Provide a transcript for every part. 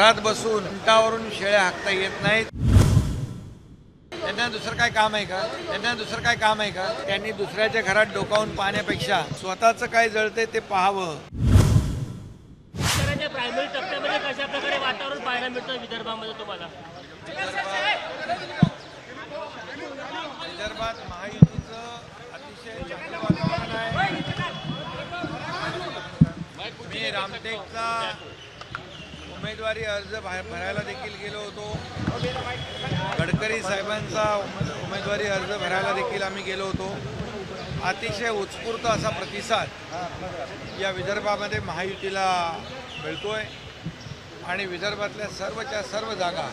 घरात बसून उंटावरून शेळ्या हाकता येत नाहीत. त्यांना दुसरं काय काम आहे का? त्यांना दुसरं काय काम आहे का? त्यांनी दुसऱ्याच्या घरात डोकावून पाहण्यापेक्षा स्वतःचं काय जळते ते पाहावं. शेतकऱ्याच्या प्रायमरी टप्प्यामध्ये कशा प्रकारे वातावरण पाहायला मिळतं विदर्भामध्ये तुम्हाला? विदर्भात महायुतीचं अतिशय वातावरण आहे. मी रामटेकचा उमेदवारी अर्ज भरायला देखील गेलो होतो. गडकरी साहेबांचा उमेदवारी अर्ज भरायला देखील आम्ही गेलो होतो. अतिशय उत्स्फूर्त असा प्रतिसाद या विदर्भामध्ये महायुतीला मिळतोय. आणि विदर्भातल्या सर्वच्या सर्व जागा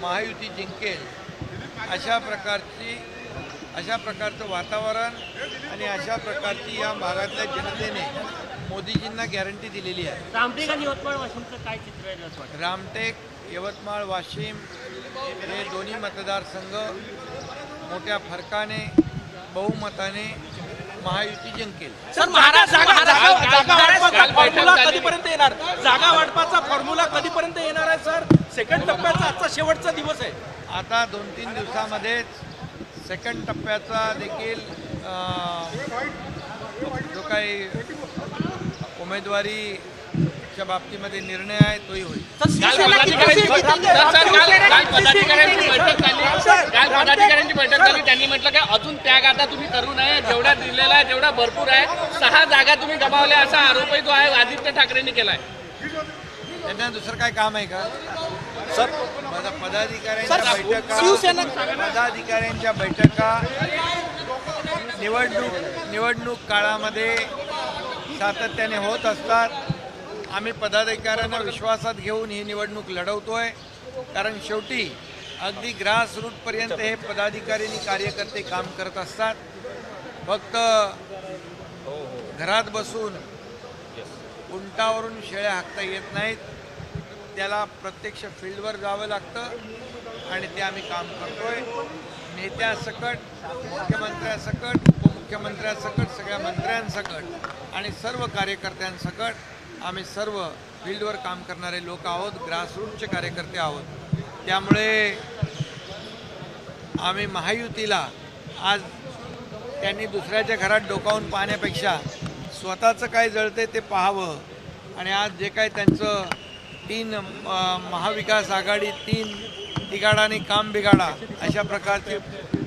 महायुती जिंकेल अशा प्रकारची अशा प्रकारचं वातावरण आणि अशा प्रकारची या भागातल्या जनतेने मोदीजींना गॅरंटी दिलेली आहे. रामटेक आणि यवतमाळ वाशिमचं काय चित्र आहे असं वाटतं? रामटेक यवतमाळ वाशिम हे दोन्ही मतदारसंघ मोठ्या फरकाने बहुमताने महायुती जिंकेल सर महाराज जागा जागा जागा वाटपाचा फॉर्म्युला कधीपर्यंत येणार? जागा वाटपाचा फॉर्म्युला कधीपर्यंत येणार आहे सर? सेकंड टप्प्याचा आजचा शेवटचा दिवस आहे. आता दोन तीन दिवसामध्येच सेकंड टप्प्याचा देखील जो काही उमेदवारीच्या बाबतीमध्ये निर्णय आहे तोही होईल. पदाधिकाऱ्यांची बैठक झाली. काल पदाधिकाऱ्यांची बैठक झाली. त्यांनी म्हटलं की अजून त्याग आता तुम्ही करू नये. जेवढा दिलेला आहे तेवढा भरपूर आहे. सहा जागा तुम्ही गमावल्या असा आरोपही जो आहे आदित्य ठाकरेंनी केलाय. त्यांना दुसरं काय काम आहे का? सर पद- पदाधिकाऱ्यांच्या बैठका शिवसेना- पदाधिकाऱ्यांच्या बैठका निवडणूक निवडणूक काळामध्ये सातत्याने होत असतात. आम्ही पदाधिकाऱ्यांना विश्वासात घेऊन ही निवडणूक लढवतोय. कारण शेवटी अगदी ग्रासरूटपर्यंत हे पदाधिकारी आणि कार्यकर्ते काम करत असतात. फक्त घरात बसून उंटावरून शेळ्या हाकता येत नाहीत. त्याला प्रत्यक्ष फील्डवर जावं लागतं आणि ते आम्ही काम करतोय. नेत्यासकट मुख्यमंत्र्यासकट मुख्यमंत्र्यांसकट सगळ्या मंत्र्यांसकट आणि सर्व कार्यकर्त्यांसकट आम्ही सर्व फील्डवर काम करणारे लोक आहोत ग्रासरूटचे कार्यकर्ते आहोत. त्यामुळे आम्ही महायुतीला आज त्यांनी दुसऱ्याच्या घरात डोकावून पाहण्यापेक्षा स्वतःचं काय जळते ते पाहावं. आणि आज जे काय त्यांचं तीन महाविकास आघाडी तीन तिघाडाने काम बिघाडा अशा प्रकारची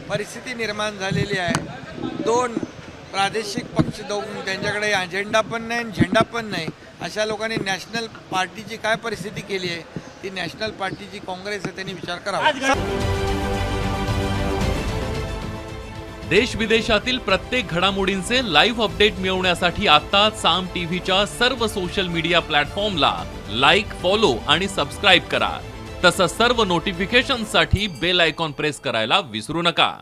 परिस्थिती निर्माण झालेली आहे. दोन प्रादेशिक पक्ष दोन त्यांच्याकडे अजेंडा पण नाही आणि झेंडा पण नाही. अशा लोकांनी नॅशनल पार्टीची काय परिस्थिती केली आहे ती नॅशनल पार्टीची काँग्रेस आहे त्यांनी विचार करावा. देश विदेशातील प्रत्येक घडामोडींचे लाईव्ह अपडेट मिळवण्यासाठी आता साम टीव्हीच्या सर्व सोशल मीडिया प्लॅटफॉर्मला लाईक फॉलो आणि सबस्क्राईब करा. तसंच सर्व नोटिफिकेशनसाठी बेल आयकॉन प्रेस करायला विसरू नका.